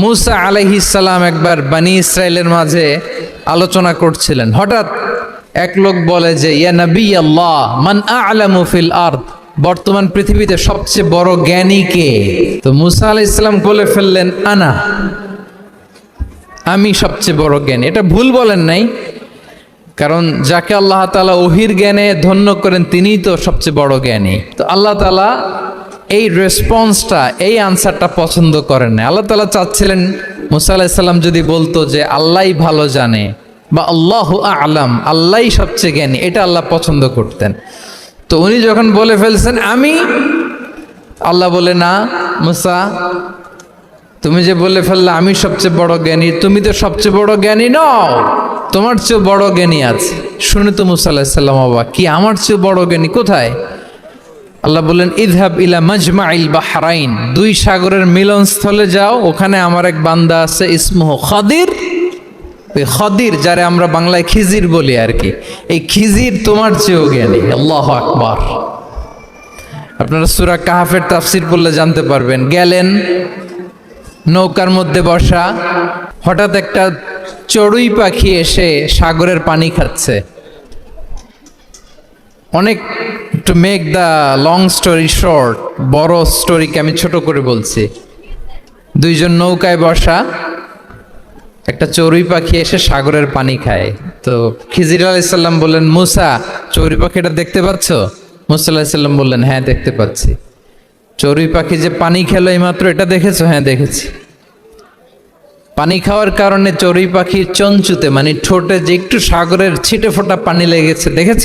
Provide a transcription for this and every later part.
মুসা আলাইহিসাল্লাম একবার বানি ইসরায়েলের মাঝে আলোচনা করছিলেন। হঠাৎ এক লোক বলে যে, ইয়া নবী আল্লাহ, মান আ'লামু ফিল আরদ? বর্তমান পৃথিবীতে সবচেয়ে বড় জ্ঞানী কে? তো মুসা আলাইহিস সালাম বলে ফেললেন, আনা। আমি সবচেয়ে বড় জ্ঞানী। এটা ভুল বলেন নাই, কারণ যাকে আল্লাহ তালা ওহির জ্ঞানে ধন্য করেন, তিনিই তো সবচেয়ে বড় জ্ঞানী। তো আল্লাহ তালা এই রেসপন্সটা এই আনসারটা পছন্দ করেন না আল্লাহ তালা চাচ্ছিলেন, মুসা যদি বলতো যে, আল্লাহই ভালো জানে বা আল্লাহ আলাম, আল্লাহই সবচেয়ে জ্ঞানী। এটা আল্লাহ পছন্দ করতেন। তো উনি যখন বলে ফেলছেন, আমি? আল্লাহ বলে, না, মুসা, তুমি যে বলে ফেললে, আমি সবচেয়ে বড় জ্ঞানী, তুমি তো সবচেয়ে বড় জ্ঞানী নও, তোমার চেয়ে বড় জ্ঞানী আছে। শুনে তো মুসা আলাহিসাল্লাম বাবা কি, আমার চেয়ে বড় জ্ঞানী? কোথায়? আল্লাহ বললেন, ইদহাব ইলা মাজমা ইল বাহরাইন। দুই সাগরের মিলনস্থলে যাও, ওখানে আমার এক বান্দা আছে, ইসমুহ খদির। ওই খদির যারে আমরা বাংলায় খিজির বলি আর কি। এই খিজির তোমার চেয়েও জ্ঞানী। আল্লাহ আকবার। আপনারা সুরা কাহাফের তাফসির পড়লে জানতে পারবেন। গেলেন, নৌকার মধ্যে বসা, হঠাৎ একটা চড়ুই পাখি এসে সাগরের পানি খাচ্ছে। অনেক to make the long story short বড় স্টোরিকে আমি ছোট করে বলছি। দুইজন নৌকায় বসা, একটা চড়ুই পাখি এসে সাগরের পানি খায়। তো খিজির আলাইসাল্লাম বললেন, মুসা, চড়ুই পাখিটা দেখতে পাচ্ছ? মুসা আলাহিসাল্লাম বললেন হ্যাঁ দেখতে পাচ্ছি। চড়ুই পাখি যে পানি খেলো এইমাত্র, এটা দেখেছ? হ্যাঁ দেখেছি। পানি খাওয়ার কারণে চড়ুই পাখির চঞ্চুতে মানে ঠোঁটে যে একটু সাগরের ছিটে ফোটা পানি লেগেছে, দেখেছ?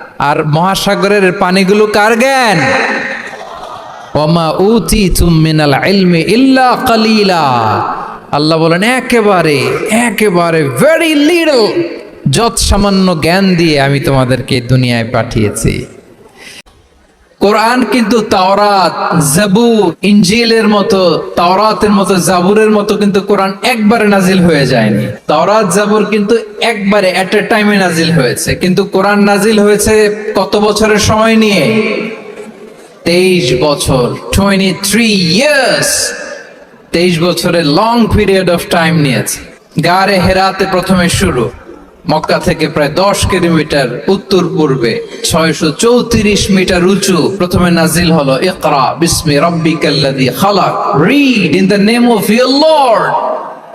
আর মহাসাগরের পানিগুলো কার জ্ঞান? ওমা উতি মিনাল ইলমি ইল্লা কালিলা। আল্লাহ বলেন, একেবারে একেবারে ভেরি যৎ সামান্য জ্ঞান দিয়ে আমি তোমাদেরকে দুনিয়ায় পাঠিয়েছি। কোরআন কিন্তু তাওরাত, জাবুর, ইঞ্জিলের মতো, তাওরাতের মতো, জাবুরের মতো কিন্তু কোরআন একবারে নাজিল হয়ে যায়নি। তাওরাত, জাবুর কিন্তু একবারে এট এ টাইমে নাজিল হয়েছে। কিন্তু কোরআন নাজিল হয়েছে কত বছরের সময় নিয়ে? তেইশ বছর, টোয়েন্টি থ্রি ইয়ার্স। তেইশ বছরের লং পিরিয়ড অফ টাইম নিয়েছে। গারে হেরাতে প্রথমে শুরু। মক্কা থেকে প্রায় দশ কিলোমিটার উত্তর পূর্বে, ছয়শো চৌত্রিশ মিটার উঁচু। প্রথমে নাজিল হলো, ইকরা, বিসমি রব্বিকাল্লাযী খালাক। Read in the name of your lord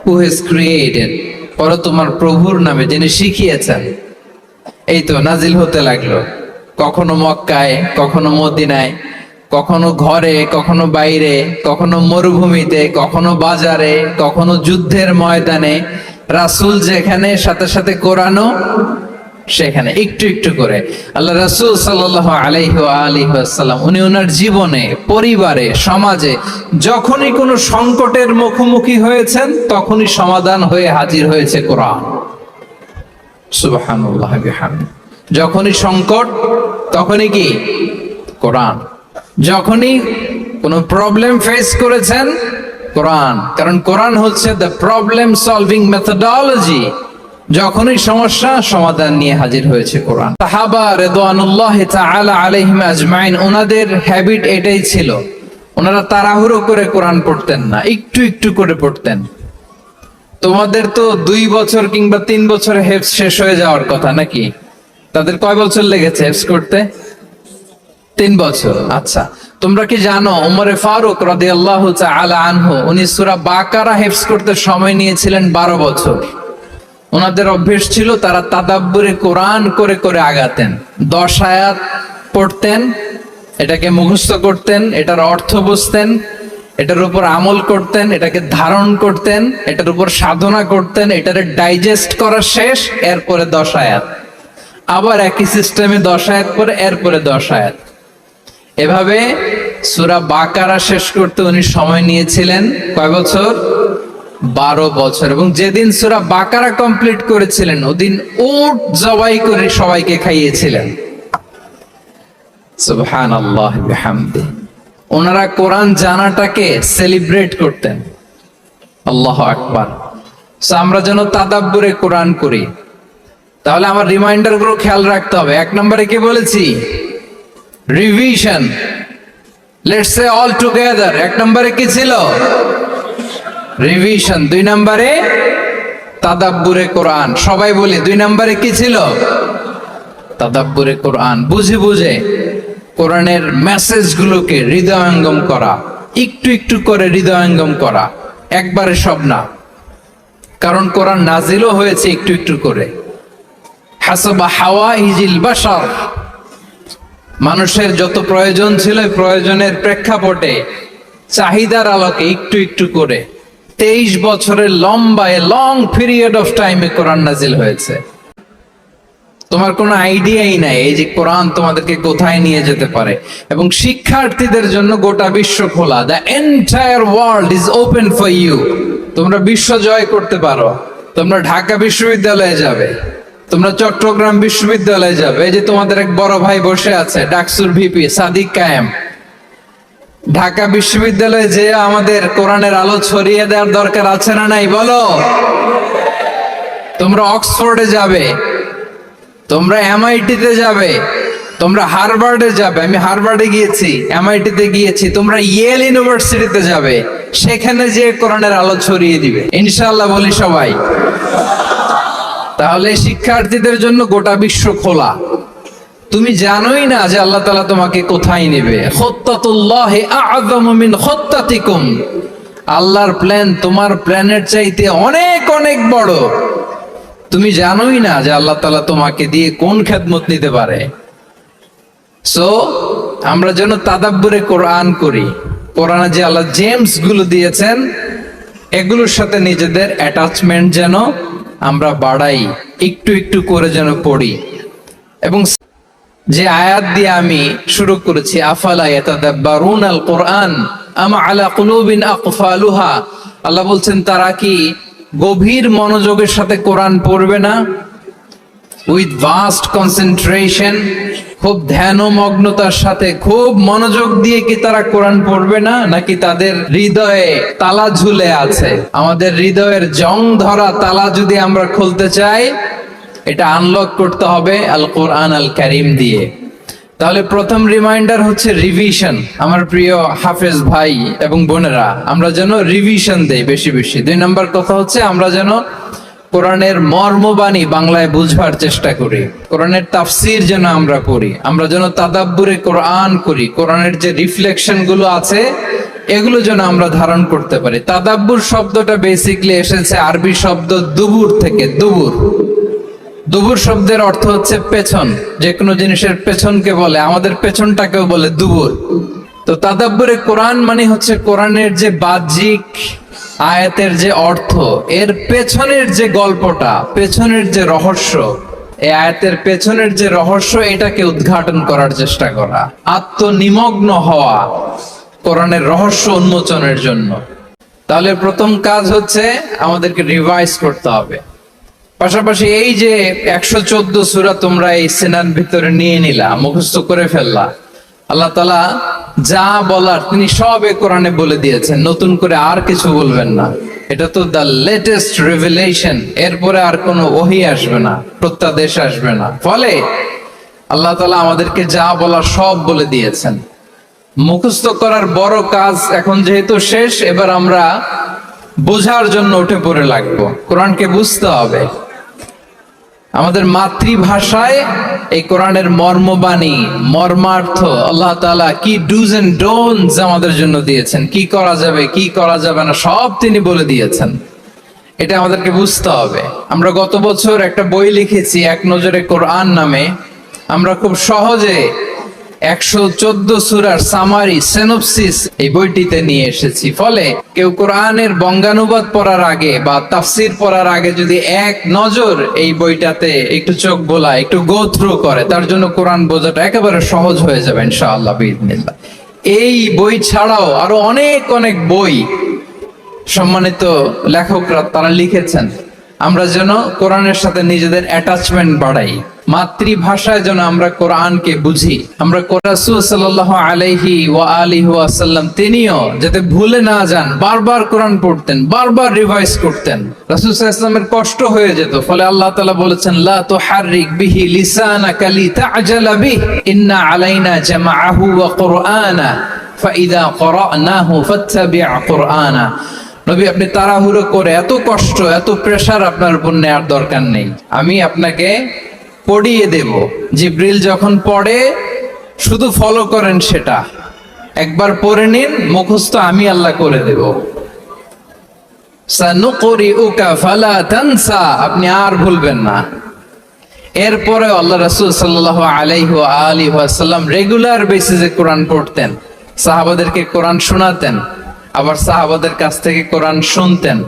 who has created পরে তোমার প্রভুর নামে যিনি শিখিয়েছেন। এই তো নাজিল হতে লাগল। কখনো মক্কায়, কখনো মদিনায়, কখনো ঘরে, কখনো বাইরে, কখনো মরুভূমিতে, কখনো বাজারে, কখনো যুদ্ধের ময়দানে রাসূল যেখানে, সাথে সাথে কোরআনও সেখানে, একটু একটু করে। আল্লাহ রাসূল ওয়া আলিহি উনি ওনার জীবনে, পরিবারে, সমাজে, যখনই কোনো সংকটের মুখোমুখি হয়েছেন, তখনই সমাধান হয়ে হাজির হয়েছে কোরআন। যখনই সংকট, তখনই কি? কোরআন। যখনই কোনো প্রবলেম ফেস করেছেন কোরআন। কারণ কোরআন হচ্ছে দ্য প্রবলেম সলভিং মেথডোলজি যখনই সমস্যা, সমাধান নিয়ে হাজির হয়েছে কোরআন। সাহাবা রেদওয়ানুল্লাহ তাআলা আলাইহিম আজমাইন ওনাদের হ্যাবিট এটাই ছিল। ওনারা তাড়াহুড়ো করে কোরআন পড়তেন না, একটু একটু করে পড়তেন। তোমাদের তো দুই বছর কিংবা তিন বছরে হেফস শেষ হয়ে যাওয়ার কথা নাকি? তাদের কয় বছর লেগেছে হেফস করতে? তিন বছর। আচ্ছা তোমরা কি জানো উমরে ফারুক রাদি আল্লাহ আনহু, উনি সুরা বাকারা হেফস করতে সময় নিয়েছিলেন বারো বছর। ওনাদের অভ্যেস ছিল তারা তাদাব্বরে কোরআন করে করে আগাতেন। দশ আয়াত পড়তেন, এটাকে মুখস্থ করতেন, এটার অর্থ বুঝতেন, এটার উপর আমল করতেন, এটাকে ধারণ করতেন, এটার উপর সাধনা করতেন, এটারে ডাইজেস্ট করা শেষ, এরপরে দশ আয়াত। আবার একই সিস্টেমে দশ আয়াত পরে, এরপরে দশ আয়াত। এভাবে সুরা বাকারা শেষ করতে উনি সময় নিয়েছিলেন কয় বছর? বারো বছর। এবং যেদিন সুরা বাকারা কমপ্লিট করেছিলেন, ওদিন উট জবাই করে সবাইকে খাইয়েছিলেন। ওনারা কোরআন জানাটাকে সেলিব্রেট করতেন। আল্লাহ আকবার। আমরা যেন তাদাব্বুরে কোরআন করি। তাহলে আমার রিমাইন্ডারগুলো খেয়াল রাখতে হবে। এক নম্বরে কি বলেছি? Revision let's say all together এক নম্বরে কি ছিল? রিভিশন দুই নম্বরে তাদাব্বুরে কোরআন। সবাই বলি, দুই নম্বরে কি ছিল? তাদাব্বুরে কোরআন। বুঝে বুঝে কোরআনের মেসেজগুলোকে হৃদয়ঙ্গম করা। একটু একটু করে হৃদয়ঙ্গম করা। একবারে সব না। কারণ কোরআন নাজিলও হয়েছে একটু একটু করে। হাসাবা হাওয়া ইজিল বাসার মানুষের যত প্রয়োজন ছিল প্রয়োজনের প্রেক্ষাপটে চাহিদার আলোকে একটু একটু করে তেইশ বছরের লম্বা লং পিরিয়ড অফ টাইমে কোরআন নাজিল হয়েছে। তোমার কোনো আইডিয়াই নাই এই যে কোরআন তোমাদেরকে কোথায় নিয়ে যেতে পারে। এবং শিক্ষার্থীদের জন্য গোটা বিশ্ব খোলা the entire world is open for you তোমরা বিশ্ব জয় করতে পারো। তোমরা ঢাকা বিশ্ববিদ্যালয়ে যাবে। তোমরা চট্টগ্রাম বিশ্ববিদ্যালয়ে যাবে। এই যে তোমাদের এক বড় ভাই বসে আছে, ডাকসুর ভিপি, সাদিক কায়েম। ঢাকা বিশ্ববিদ্যালয়ে যে আমাদের কোরআনের আলো ছড়িয়ে দেওয়ার দরকার আছে না নাই, বলো? তোমরা অক্সফোর্ডে যাবে, তোমরা এমআইটিতে যাবে, তোমরা হারবার্ডে যাবে। আমি হারবার্ডে গিয়েছি, এমআইটিতে গিয়েছি, তোমরা ইয়েল ইউনিভার্সিটিতে যাবে, সেখানে যে কোরআনের আলো ছড়িয়ে দিবে। ইনশাআল্লাহ বলি সবাই। তাহলে শিক্ষার্থীদের জন্য গোটা বিশ্ব খোলা। তুমি জানোই না যে আল্লাহ তালা তোমাকে কোথায় নেবে। আল্লাহর প্ল্যান তোমার প্ল্যানের চাইতে অনেক অনেক বড়। তুমি জানোই না যে আল্লাহ তালা তোমাকে দিয়ে কোন খেদমত নিতে পারে। সো আমরা যেন তাদাব্বুরে কোরআন করি। কোরআনে যে আল্লাহ জেমসগুলো দিয়েছেন, এগুলোর সাথে নিজেদের অ্যাটাচমেন্ট যেন আমরা বাড়াই, একটু একটু করে যেন পড়ি। এবং যে আয়াত দিয়ে আমি শুরু করেছি আল্লাহ বলছেন, তারা কি গভীর মনোযোগের সাথে কোরআন পড়বে না? উইথ ভাস্ট কনসেন্ট্রেশন খুব ধ্যান ও মগ্নতার সাথে, খুব মনোযোগ দিয়ে কি তারা কোরআন পড়বে না? নাকি তাদের হৃদয়ে তালা ঝুলে আছে? আমাদের হৃদয়ের জং ধরা তালা যদি আমরা খুলতে চাই, এটা আনলক করতে হবে আল কোরআন আল কারিম দিয়ে। তাহলে প্রথম রিমাইন্ডার হচ্ছে রিভিশন আমার প্রিয় হাফেজ ভাই এবং বোনেরা, আমরা যেন রিভিশন দেই বেশি বেশি। দুই নম্বর কথা হচ্ছে, আমরা যেন কোরআনের মর্মবাণী বাংলায় বুঝবার চেষ্টা করি। কোরআনের তাফসির যেন আমরা করি আমরা যেন তাদাব্বুরে কোরআন করি, কোরআনের যে রিফ্লেকশনগুলো আছে, এগুলো যেন আমরা ধারণ করতে পারি। তাদাব্বুর শব্দটা বেসিকলি এসেছে আরবি শব্দ দুবুর থেকে, দুবুর। দুবুর শব্দের অর্থ হচ্ছে পেছন যে কোনো জিনিসের পেছনকে বলে, আমাদের পেছনটাকেও বলে দুবুর। তো তাদাব্বুরে কোরআন মানে হচ্ছে কোরআনের যে বাহ্যিক আয়াতের যে অর্থ, এর পেছনের যে গল্পটা, পেছনের যে রহস্য, এই আয়াতের পেছনের যে রহস্য, এটাকে উদ্ঘাটন করার চেষ্টা করা, আত্মনিমগ্ন হওয়া কোরআনের রহস্য উন্মোচনের জন্য। তাহলে প্রথম কাজ হচ্ছে আমাদেরকে রিভাইজ করতে হবে। পাশাপাশি এই যে একশো চোদ্দ সুরা তোমরা এই সেনার ভিতরে নিয়ে নিলা, মুখস্থ করে ফেললা, আল্লাহ তালা যা বলার তিনি সব কোরআনে বলে দিয়েছেন। নতুন করে আর কিছু বলবেন না। এটা তো দ্য লেটেস্ট রেভেলেশন এরপরে আর কোনো ওহি আসবে না, প্রত্যাদেশ আসবে না। ফলে আল্লাহ তালা আমাদেরকে যা বলার সব বলে দিয়েছেন। মুখস্থ করার বড় কাজ এখন যেহেতু শেষ, এবার আমরা বোঝার জন্য উঠে পড়ে লাগবো। কোরআনকে বুঝতে হবে। আমাদের মাতৃভাষায় এই কোরআনের মর্মবাণী, মর্মার্থ আল্লাহ তালা কি ডুজ এন্ড ডোনস আমাদের জন্য দিয়েছেন? কি করা যাবে, কি করা যাবে না, সব তিনি বলে দিয়েছেন। এটা আমাদেরকে বুঝতে হবে। আমরা গত বছর একটা বই লিখেছি, এক নজরে কোরআন নামে। আমরা খুব সহজে একশো চোদ্দ সুরার কেউ বঙ্গানুবাদ পড়ার এই বইটাতে একটু চোখ একটু করে, তার জন্য কোরআন বোঝাটা একেবারে সহজ হয়ে যাবে ইনশাআল্লাহ এই বই ছাড়াও আরও অনেক অনেক বই সম্মানিত লেখকরা তারা লিখেছেন। আমরা যেন কোরআনের সাথে নিজেদের অ্যাটাচমেন্ট বাড়াই। মাতৃভাষায় যেন আমরা কোরআনকে বুঝি। আমরা রাসূল সাল্লাল্লাহু আলাইহি ওয়া ওয়াসাল্লাম তিনিও যাতে ভুলে না যান, বারবার কোরআন পড়তেন, বারবার রিভাইজ করতেন। রাসূল কষ্ট হয়ে যেত, ফলে আল্লাহ তালা বলেছেন, লা বিহি লিসানাকা লিতা'জালা বিহি, ইন্না আলাইনা জামাআহু ওয়া কুরআনা ফাইদা ক্বরানাহু ফাত্তাবি' কুরআনা নবী, আপনি তাড়াহুড়ো করে এত কষ্ট, এত প্রেশার আপনার উপর নেওয়ার দরকার নেই। আমি আপনাকে পড়িয়ে দেব। জিব্রিল যখন পড়ে, শুধু ফলো করেন সেটা। একবার পড়ে নিন, মুখস্থ আমি আল্লাহ করে দেব। আপনি আর ভুলবেন না। এরপরে আল্লাহ রাসূল সাল্লাল্লাহু আলাইহি ওয়া আলিহি ওয়াসাল্লাম রেগুলার বেসিসে কোরআন পড়তেন। সাহাবাদেরকে কোরআন শোনাতেন। আবার সাহাবাদের কাছ থেকে কোরআন শুনতেন।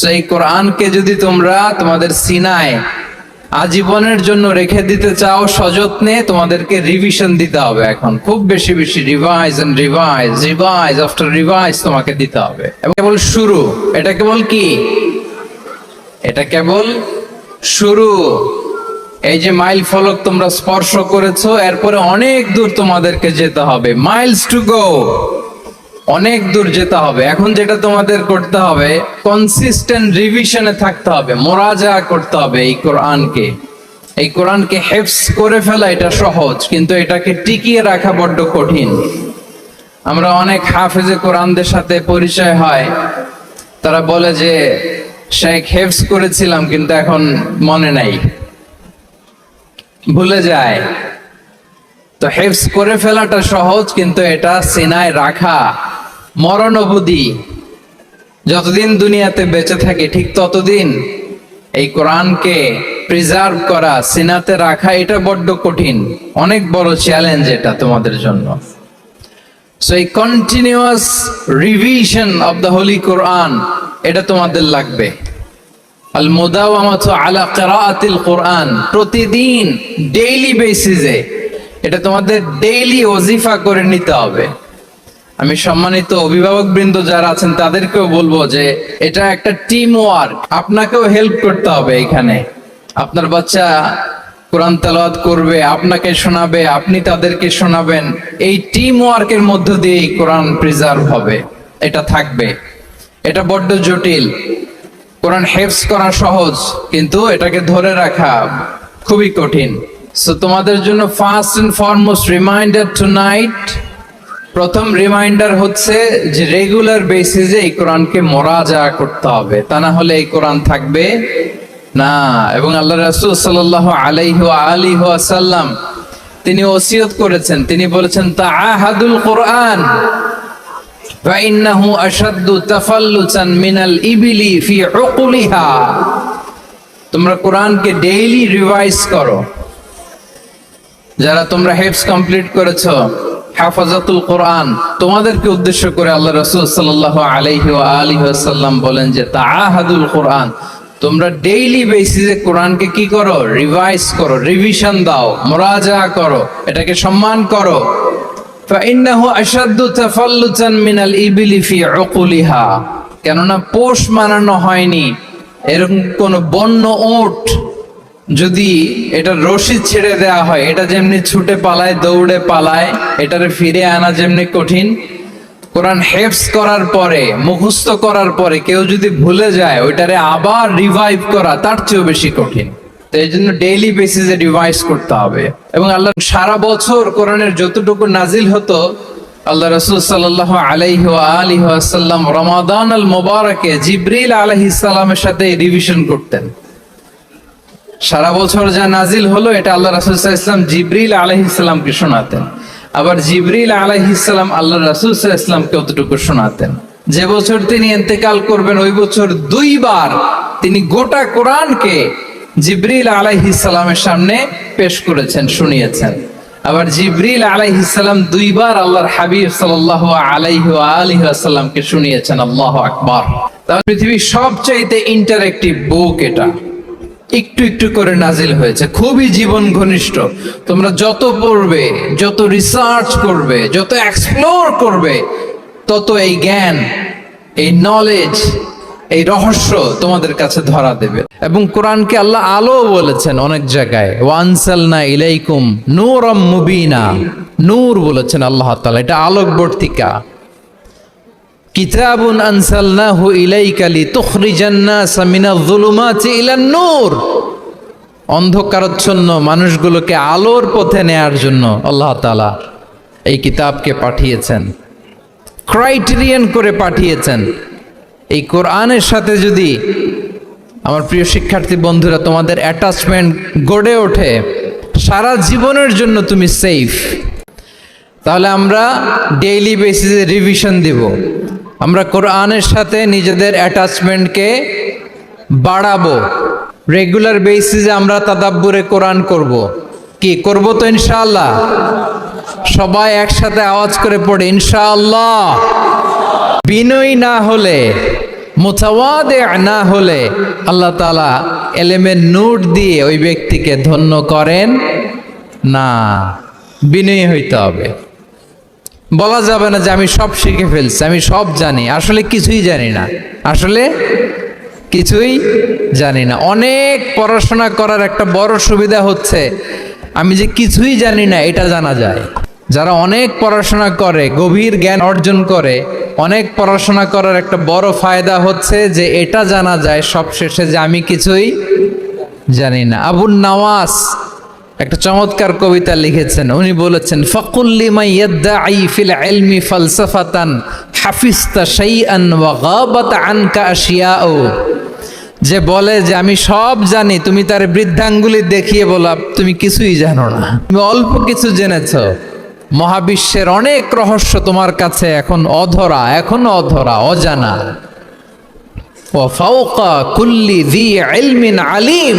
তো এই কোরআনকে যদি তোমরা তোমাদের সিনায় আজীবনের জন্য রেখে দিতে চাও সযত্নে, তোমাদেরকে রিভিশন দিতে হবে এখন। খুব বেশি বেশি revise and revise revise after revise তোমাকে দিতে হবে। কেবল শুরু। এটা কেবল কি? এটা কেবল শুরু। এই যে মাইল ফলক তোমরা স্পর্শ করেছ, এরপরে অনেক দূর তোমাদেরকে যেতে হবে। মাইলস টু গো অনেক দূর যেতে হবে। এখন যেটা তোমাদের করতে হবে কনসিস্টেন্ট রিভিশনে থাকতে হবে মোরাজা করতে হবে এই কোরআনকে। এই কোরআনকে হেফস করে ফেলা এটা সহজ, কিন্তু এটাকে টিকিয়ে রাখা বড্ড কঠিন। আমরা অনেক হাফেজে কোরআনদের সাথে পরিচয় হয়। তারা বলে যে, শেখ হেফস করেছিলাম, কিন্তু এখন মনে নাই। ভুলে যায়। তো হেফস করে ফেলাটা সহজ, কিন্তু এটা সিনায় রাখা। মরণ অবধি যতদিন দুনিয়াতে বেঁচে থাকে, ঠিক ততদিন এই কোরআনকে প্রিজার্ভ করা, সিনাতে রাখা, এটা বড্ড কঠিন। অনেক বড় চ্যালেঞ্জ এটা তোমাদের জন্য। সো এই continuous revision of the holy Quran এটা তোমাদের লাগবে। আল মুদাওয়ামাতু আলা কিরাআতিল কোরআন, প্রতিদিন ডেইলি বেসিসে এটা তোমাদের ডেইলি ওজিফা করে নিতে হবে। আমি সম্মানিত অভিভাবক বৃন্দ যারা আছেন, তাদেরকেও বলব যে এটা একটা টিম ওয়ার্ক আপনাকেও হেল্প করতে হবে এখানে আপনার বাচ্চা কোরআন তেলাওয়াত করবে, আপনাকে শোনাবে, আপনি তাদেরকে শোনাবেন। এই টিম ওয়ার্কের মধ্য দিয়ে কোরআন প্রিজার্ভ হবে। এটা থাকবে। এটা বড্ড জটিল। কোরআন হেফস করা সহজ, কিন্তু এটাকে ধরে রাখা খুবই কঠিন। সো তোমাদের জন্য first and foremost reminder tonight প্রথম রিমাইন্ডার হচ্ছে যে রেগুলার বেসিসে এই কোরআনকে মোরাজা করতে হবে তা না হলে এই কোরআন থাকবে না এবং আল্লাহ রাসূল সাল্লাল্লাহু আলাইহি ওয়া আলিহি ওয়াসাল্লাম তিনি ওসিয়ত করেছেন তিনি বলেছেন তাআহাদুল কোরআন فإنه أشد تفلتا من الإبل في عقلها তোমরা কোরআনকে ডেইলি রিভাইজ করো যারা তোমরা হেফস কমপ্লিট করেছো হাফাজাতুল কোরআন। তোমাদেরকে উদ্দেশ্য করে আল্লাহ রসুল সাল্লাহ আলহি আলহিহাসাল্লাম বলেন যে তাহাদুল কোরআন। তোমরা ডেইলি বেসিসে কোরআনকে কি করো? রিভাইজ করো, রিভিশন দাও মরাজা করো, এটাকে সম্মান করো। কেননা পোষ মানানো হয়নি। এরকম কোন বন্য ওঠ যদি এটা রশি ছেড়ে দেয়া হয়, এটা যেমনি ছুটে পালায়, দৌড়ে পালায়, এটারে ফিরে আনা যেমনি কঠিন। কোরআন হেফস করার পরে, মুখস্থ করার পরে কেউ যদি ভুলে যায়, ওইটারে আবার রিভাইভ করা তার চেয়েও বেশি কঠিন। তো এই জন্য ডেইলি বেসিসে রিভাইজ করতে হবে। এবং আল্লাহ সারা বছর কোরআনের যতটুকু নাজিল হতো, আল্লাহ রসুল সাল্লাহ আলাইহি আলিহি আসাল্লাম রমাদান আল মোবারকে জিব্রিল আলহিসাল্লামের সাথে রিভিশন করতেন। সারা বছর যা নাজিল হলো, এটা আল্লাহ রাসুল ইসলাম জিব্রিল আলহিসামকে শোনাতেন। আবার জিব্রিল আলহিসাম আল্লাহ রাসুল ইসলামকে অতটুকু শোনাতেন। যে বছর তিনি এতেকাল করবেন, ওই বছর দুইবার তিনি গোটা কোরআনকে জিব্রিল আলাইহিসালামের সামনে পেশ করেছেন, শুনিয়েছেন। আবার জিব্রিল আলাইহিসালাম দুইবার আল্লাহর হাবিব সাল্লাহ আলাইহি আলিহি আসাল্লামকে শুনিয়েছেন, আল্লাহ আকবার। তাহলে পৃথিবীর সবচাইতে ইন্টারেক্টিভ বুক এটা। একটু একটু করে নাজিল হয়েছে। খুবই জীবন ঘনিষ্ঠ। তোমরা যত পড়বে, যত রিসার্চ করবে, যত এক্সপ্লোর করবে, তত এই জ্ঞান, এই নলেজ এই রহস্য তোমাদের কাছে ধরা দেবে। এবং কোরআনকে আল্লাহ আলো বলেছেন অনেক জায়গায়। ওয়ানসালনা ইলাইকুম নূরম মুবিনা। নূর বলেছেন আল্লাহ তাআলা। এটা আলোকবর্তিকা। কিতাবুন আনসালনাহু ইলাইকা লিতুখরিজান নাসা মিনাজ যুলুমাতি ইলান নূর। অন্ধকারচ্ছন্ন মানুষগুলোকে আলোর পথে নেয়ার জন্য আল্লাহ তাআলা এই কিতাবকে পাঠিয়েছেন। ক্রাইটেরিয়ান করে পাঠিয়েছেন। এই কোরআনের সাথে যদি আমার প্রিয় শিক্ষার্থী বন্ধুরা তোমাদের অ্যাটাচমেন্ট গড়ে ওঠে, সারা জীবনের জন্য তুমি সেফ তাহলে আমরা ডেইলি বেসিসে রিভিশন দিব। আমরা কোরআনের সাথে নিজেদের অ্যাটাচমেন্টকে বাড়াবো। রেগুলার বেসিসে আমরা তাদাব্বুরে কোরআন করব। কি, করব তো ইনশাআল্লাহ? সবাই একসাথে আওয়াজ করে পড়ে, ইনশাআল্লাহ। বিনয়ী না হলে মোতাওয়াদে না হলে আল্লাহ তালা এলেমের নোট দিয়ে ওই ব্যক্তিকে ধন্য করেন না। বিনয়ী হইতে হবে। বলা যাবে না যে আমি সব শিখে ফেলছি, আমি সব জানি। আসলে কিছুই জানি না। আসলে কিছুই জানি না। অনেক পড়াশোনা করার একটা বড় সুবিধা হচ্ছে, আমি যে কিছুই জানি না, এটা জানা যায়। যারা অনেক পড়াশোনা করে, গভীর জ্ঞান অর্জন করে, অনেক পড়াশোনা করার একটা বড় ফায়দা হচ্ছে যে এটা জানা যায় সবশেষে যে আমি কিছুই জানি না। আবুল নওয়াজ একটা চমৎকার কবিতা লিখেছেন। উনি বলেছেন ফকুল্লিমাই ইয়াদ্দাঈ ফিল ইলমি ফালসাফাতান হাফিজতা শাইআন ওয়া গাবাত আনকা আশিয়াউ। যে বলে যে, আমি সব জানি, তুমি তার বৃদ্ধাঙ্গুলি দেখিয়ে বলা, তুমি কিছুই জানো না। তুমি অল্প কিছু জেনেছ। মহাবিশ্বের অনেক রহস্য তোমার কাছে এখন অধরা এখন অধরা, অজানা। ও ফাওকা কুল্লি দি ইলমিন আলিম।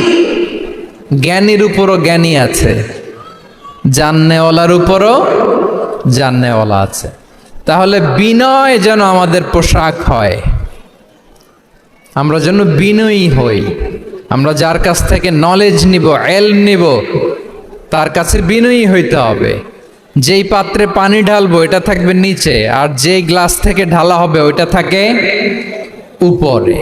জ্ঞানীর উপরও জ্ঞানী আছে, জাননেওয়ালার উপরও জাননেওয়ালা আছে। তাহলে বিনয় যেন আমাদের পোশাক হয়, আমরা যেন বিনয়ী হই, আমরা যার কাছ থেকে নলেজ নিব এল নিব, তার কাছে বিনয়ী হইতে হবে। যেই পাত্রে পানি ঢালবো, এটা থাকবে নিচে, আর যেই গ্লাস থেকে ঢালা হবে, ওইটা থাকে উপরে।